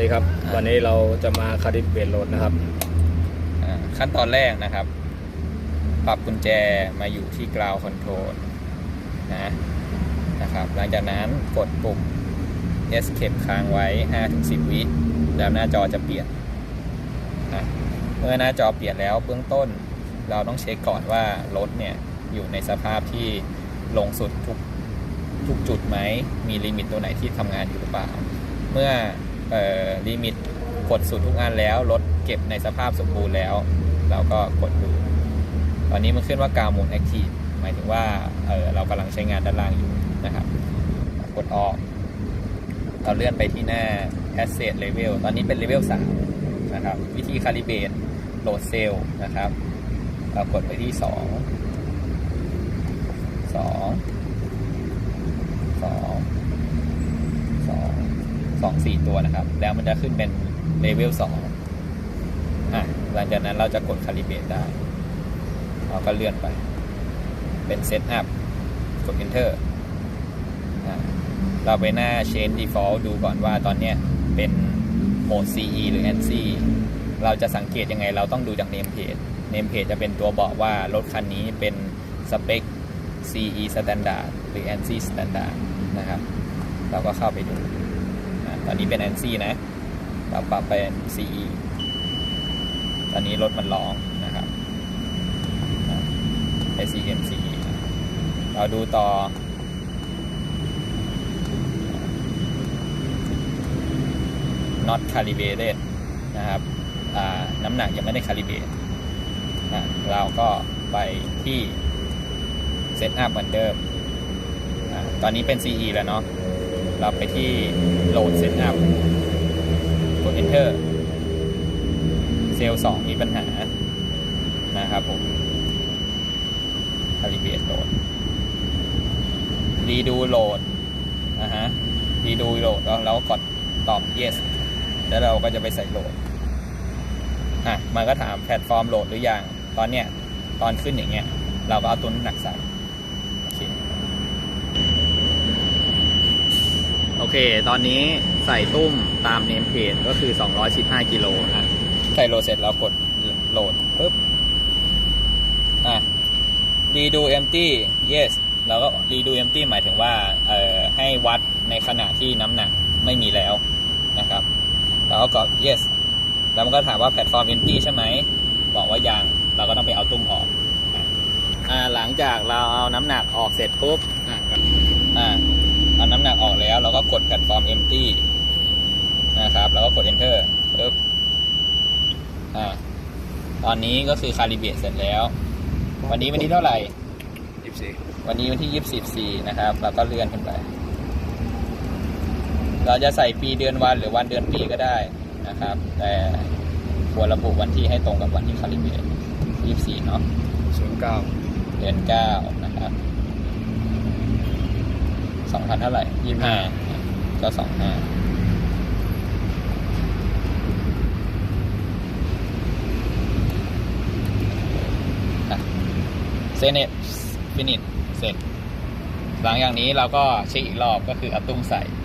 ดีครับ วันนี้เราจะมาคาดิเบตโหลดนะครับอ่าขั้นตอนแรกนะครับ ปรับกุญแจมาอยู่ที่กราวคอนโทรลนะนะครับ หลังจากนั้นกดปุ่ม Escape ค้างไว้ 5-10 วิ แล้วหน้าจอจะเปลี่ยนนะเมื่อหน้าจอเปลี่ยนแล้วเบื้องต้น เราต้องเช็คก่อนว่ารถเนี่ยอยู่ในสภาพที่ลงสุดทุกทุกจุดไหม มีลิมิตตัวไหนที่ทำงานอยู่หรือเปล่า เมื่อเอ่อ ลิมิตกดสุดทุกอันแล้วรถเก็บในสภาพสมบูรณ์แล้ว เราก็กดดู ตอนนี้มันขึ้นว่ากาวมูลแอคทีฟหมายถึงว่าเเรากำลังใช้งานด้านล่างอยู่นะครับ กดออก เราเลื่อนไปที่หน้า Asset Level ตอนนี้เป็น Level 3นะครับ วิธีคาลิเบตโหลดเซลล์นะครับ เรากดไปที่ 2 2 2 2 4 ตัวนะครับ แล้วมันจะขึ้นเป็น Level 2อะหลังจากนั้นเราจะกดคาลิเบตได้เราก็เลื่อนไป เป็น Setup กด Enter เราไปหน้า Change Default ดูก่อนว่าตอนเนี้ยเป็นโหมด CE หรือ NC เราจะสังเกตยังไงเราต้องดูจาก Name Page Name Page จะเป็นตัวบอกว่ารถคันนี้เป็นสเปค CE Standard หรือ NC Standard นะครับ เราก็เข้าไปดู ตอนนี้เป็น NC นซีนะเราปรับเป็น CE ตอนนี้รถมันร้องนะครับ SEMC เราดูต่อ not calibrated นะครับน้ำหนักยังไม่ได้ calibrate เราก็ไปที่ set up เหมือนเดิมอตอนนี้เป็น CE แล้วเนาะ เราไปที่ load set up กด enter เซลล์ 2 มีปัญหา นะครับผม calibrate load รีดูโหลดนะฮะรีดูโหลดแล้วเราก็กดตอบ yes แล้วเราก็จะไปใส่โหลดอะมันก็ถามแพลตฟอร์มโหลดหรือยัง ตอนเนี้ยตอนขึ้นอย่างเงี้ย เราก็เอาตัวน้ำหนักใส่ โอเค โอ เค ตอนนี้ใส่ตุ้มตามเนมเพจก็คือ 215กิโลนะใส่โหลดเสร็จเรากดโหลดปุ๊บ อะ redo empty yes เราก็ redo empty หมายถึงว่า เอ่อ ให้วัดในขณะที่น้ำหนักไม่มีแล้วนะครับเราก็กด yes แล้วมันก็ถามว่าแพลตฟอร์ม empty ใช่ไหม บอกว่ายัง เราก็ต้องไปเอาตุ้มออก อะอ่าหลังจากเราเอาน้ำหนักออกเสร็จปุ๊บ อะอ่า เอาน้ำหนักออกแล้ว เราก็กดแพลตฟอร์ม empty นะครับ แล้วก็กด enter ปุ๊บอ่าตอนนี้ก็คือคาลิเบตเสร็จแล้ว วันนี้วันที่เท่าไหร่ยี่สิบวันนี้วันที่ยี่สิบสี่นะครับเราก็เลื่อนขึ้นไป เราจะใส่ปีเดือนวันหรือวันเดือนปีก็ได้นะครับ แต่ควรระบุวันที่ให้ตรงกับวันที่คาลิเบตยี่สี่เนาะศูนย์เก้าเดือนเก้านะครับ สองพันเท่าไหร่ยี่ห้าก็สองห้าเซเนตฟินิชเสร็จ หลังอย่างนี้เราก็เช็คอีกรอบก็คือเอาตุ้มใส่